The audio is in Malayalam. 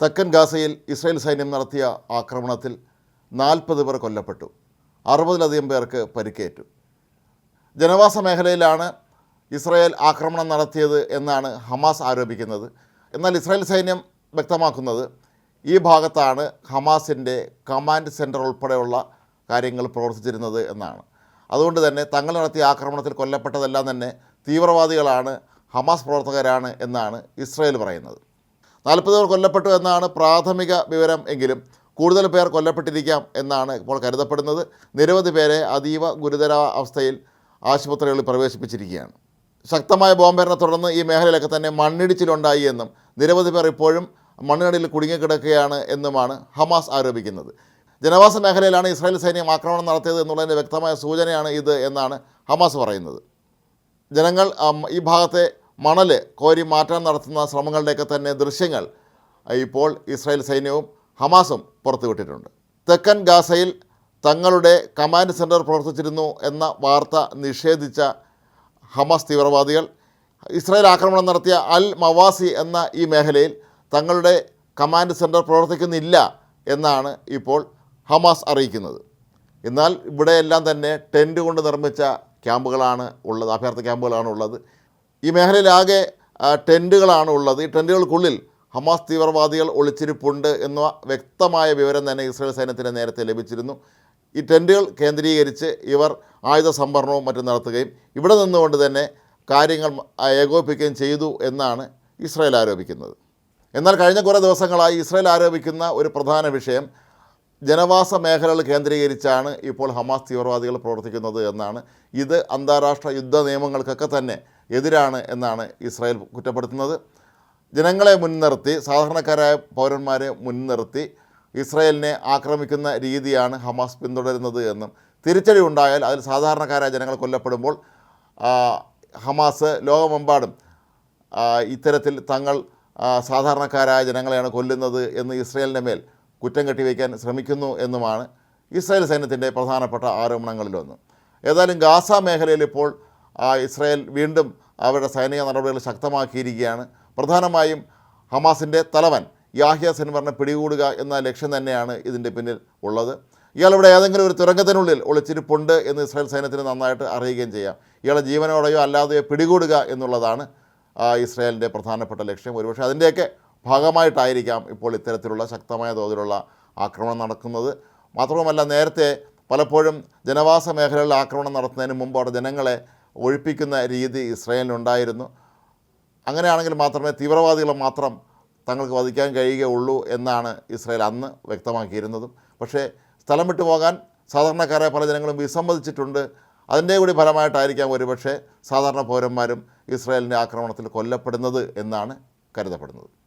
തെക്കൻ ഗാസയിൽ ഇസ്രായേൽ സൈന്യം നടത്തിയ ആക്രമണത്തിൽ നാൽപ്പത് പേർ കൊല്ലപ്പെട്ടു. അറുപതിലധികം പേർക്ക് പരിക്കേറ്റു. ജനവാസ മേഖലയിലാണ് ഇസ്രായേൽ ആക്രമണം നടത്തിയത് എന്നാണ് ഹമാസ് ആരോപിക്കുന്നത്. എന്നാൽ ഇസ്രായേൽ സൈന്യം വ്യക്തമാക്കുന്നത് ഈ ഭാഗത്താണ് ഹമാസിന്റെ കമാൻഡ് സെന്റർ ഉൾപ്പെടെയുള്ള കാര്യങ്ങൾ പ്രവർത്തിച്ചിരുന്നത് എന്നാണ്. അതുകൊണ്ട് തന്നെ തങ്ങൾ നടത്തിയ ആക്രമണത്തിൽ കൊല്ലപ്പെട്ടതെല്ലാം തന്നെ തീവ്രവാദികളാണ് ഹമാസ് പ്രവർത്തകരാണ് എന്നാണ് ഇസ്രായേൽ പറയുന്നത്. നാൽപ്പത് പേർ കൊല്ലപ്പെട്ടു എന്നാണ് പ്രാഥമിക വിവരം എങ്കിലും കൂടുതൽ പേർ കൊല്ലപ്പെട്ടിരിക്കാം എന്നാണ് ഇപ്പോൾ കരുതപ്പെടുന്നത്. നിരവധി പേരെ അതീവ ഗുരുതര അവസ്ഥയിൽ ആശുപത്രികളിൽ പ്രവേശിപ്പിച്ചിരിക്കുകയാണ്. ശക്തമായ ബോംബേറിനെ തുടർന്ന് ഈ മേഖലയിലൊക്കെ തന്നെ മണ്ണിടിച്ചിലുണ്ടായി എന്നും നിരവധി പേർ ഇപ്പോഴും മണ്ണിനടിയിൽ കുടുങ്ങിക്കിടക്കുകയാണ് എന്നുമാണ് ഹമാസ് ആരോപിക്കുന്നത്. ജനവാസ മേഖലയിലാണ് ഇസ്രായേൽ സൈന്യം ആക്രമണം നടത്തിയത് എന്നുള്ളതിന്റെ വ്യക്തമായ സൂചനയാണ് ഇത് എന്നാണ് ഹമാസ് പറയുന്നത്. ജനങ്ങൾ ഈ ഭാഗത്തെ മണൽ കോരി മാറ്റാൻ നടത്തുന്ന ശ്രമങ്ങളുടെയൊക്കെ തന്നെ ദൃശ്യങ്ങൾ ഇപ്പോൾ ഇസ്രായേൽ സൈന്യവും ഹമാസും പുറത്തുവിട്ടിട്ടുണ്ട്. തെക്കൻ ഗാസയിൽ തങ്ങളുടെ കമാൻഡ് സെന്റർ പ്രവർത്തിച്ചിരുന്നു എന്ന വാർത്ത നിഷേധിച്ച ഹമാസ് തീവ്രവാദികൾ ഇസ്രായേൽ ആക്രമണം നടത്തിയ അൽ മവാസി എന്ന ഈ മേഖലയിൽ തങ്ങളുടെ കമാൻഡ് സെന്റർ പ്രവർത്തിക്കുന്നില്ല എന്നാണ് ഇപ്പോൾ ഹമാസ് അറിയിക്കുന്നത്. എന്നാൽ ഇവിടെയെല്ലാം തന്നെ ടെന്റ് കൊണ്ട് നിർമ്മിച്ച ക്യാമ്പുകളാണ് ഉള്ളത് അഭയാർത്ഥി ക്യാമ്പുകളാണ് ഉള്ളത്. ഈ മേഖലയിലാകെ ടെന്റുകളാണ് ഉള്ളത്. ഈ ടെന്റുകൾക്കുള്ളിൽ ഹമാസ് തീവ്രവാദികൾ ഒളിച്ചിരിപ്പുണ്ട് എന്ന വ്യക്തമായ വിവരം തന്നെ ഇസ്രായേൽ സൈന്യത്തിന് നേരത്തെ ലഭിച്ചിരുന്നു. ഈ ടെന്റുകൾ കേന്ദ്രീകരിച്ച് ഇവർ ആയുധ സംഭരണവും മറ്റും നടത്തുകയും ഇവിടെ നിന്നുകൊണ്ട് തന്നെ കാര്യങ്ങൾ ഏകോപിപ്പിക്കുകയും ചെയ്തു എന്നാണ് ഇസ്രായേൽ ആരോപിക്കുന്നത്. എന്നാൽ കഴിഞ്ഞ കുറേ ദിവസങ്ങളായി ഇസ്രായേൽ ആരോപിക്കുന്ന ഒരു പ്രധാന വിഷയം ജനവാസ മേഖലകൾ കേന്ദ്രീകരിച്ചാണ് ഇപ്പോൾ ഹമാസ് തീവ്രവാദികൾ പ്രവർത്തിക്കുന്നത് എന്നാണ്. ഇത് അന്താരാഷ്ട്ര യുദ്ധ നിയമങ്ങൾക്കൊക്കെ തന്നെ എതിരാണ് എന്നാണ് ഇസ്രായേൽ കുറ്റപ്പെടുത്തുന്നത്. ജനങ്ങളെ മുൻനിർത്തി സാധാരണക്കാരായ പൗരന്മാരെ മുൻനിർത്തി ഇസ്രായേലിനെ ആക്രമിക്കുന്ന രീതിയാണ് ഹമാസ് പിന്തുടരുന്നത് എന്നും. തിരിച്ചടി ഉണ്ടായാൽ അതിൽ സാധാരണക്കാരായ ജനങ്ങൾ കൊല്ലപ്പെടുമ്പോൾ ഹമാസ് ലോകമെമ്പാടും ഇത്തരത്തിൽ തങ്ങൾ സാധാരണക്കാരായ ജനങ്ങളെയാണ് കൊല്ലുന്നത് എന്ന് ഇസ്രയേലിന്റെ മേൽ കുറ്റം കെട്ടിവയ്ക്കാൻ ശ്രമിക്കുന്നു എന്നുമാണ് ഇസ്രായേൽ സൈന്യത്തിന്റെ പ്രധാനപ്പെട്ട ആരോപണങ്ങളിലൊന്ന്. ഏതായാലും ഗാസ മേഖലയിൽ ഇപ്പോൾ ഇസ്രായേൽ വീണ്ടും അവരുടെ സൈനിക നടപടികൾ ശക്തമാക്കിയിരിക്കുകയാണ്. പ്രധാനമായും ഹമാസിന്റെ തലവൻ യാഹ്യ സിൻവറിനെ പിടികൂടുക എന്ന ലക്ഷ്യം തന്നെയാണ് ഇതിന്റെ പിന്നിൽ ഉള്ളത്. ഇയാൾ ഇവിടെ ഏതെങ്കിലും ഒരു തുരങ്കത്തിനുള്ളിൽ ഒളിച്ചിരിപ്പുണ്ട് എന്ന് ഇസ്രായേൽ സൈന്യത്തിന് നന്നായിട്ട് അറിയുകയും ചെയ്യാം. ഇയാളെ ജീവനോടെയോ അല്ലാതെയോ പിടികൂടുക എന്നുള്ളതാണ് ഇസ്രായേലിന്റെ പ്രധാനപ്പെട്ട ലക്ഷ്യം. ഒരുപക്ഷെ അതിന്റെയൊക്കെ ഭാഗമായിട്ടായിരിക്കാം ഇപ്പോൾ ഇത്തരത്തിലുള്ള ശക്തമായ തോതിലുള്ള ആക്രമണം നടക്കുന്നത്. മാത്രവുമല്ല നേരത്തെ പലപ്പോഴും ജനവാസ മേഖലകളിൽ ആക്രമണം നടത്തുന്നതിന് മുമ്പ് അവിടെ ജനങ്ങളെ ഒഴിപ്പിക്കുന്ന രീതി ഇസ്രയേലിനുണ്ടായിരുന്നു. അങ്ങനെയാണെങ്കിൽ മാത്രമേ തീവ്രവാദികൾ മാത്രം തങ്ങൾക്ക് വധിക്കാൻ കഴിയുകയുള്ളൂ എന്നാണ് ഇസ്രായേൽ അന്ന് വ്യക്തമാക്കിയിരുന്നതും. പക്ഷേ സ്ഥലം വിട്ടു പോകാൻ സാധാരണക്കാരെ പല ജനങ്ങളും വിസമ്മതിച്ചിട്ടുണ്ട്. അതിന്റെ കൂടി ഫലമായിട്ടായിരിക്കാം ഒരുപക്ഷേ സാധാരണ പൗരന്മാരും ഇസ്രായേലിന്റെ ആക്രമണത്തിൽ കൊല്ലപ്പെടുന്നത് എന്നാണ് കരുതപ്പെടുന്നത്.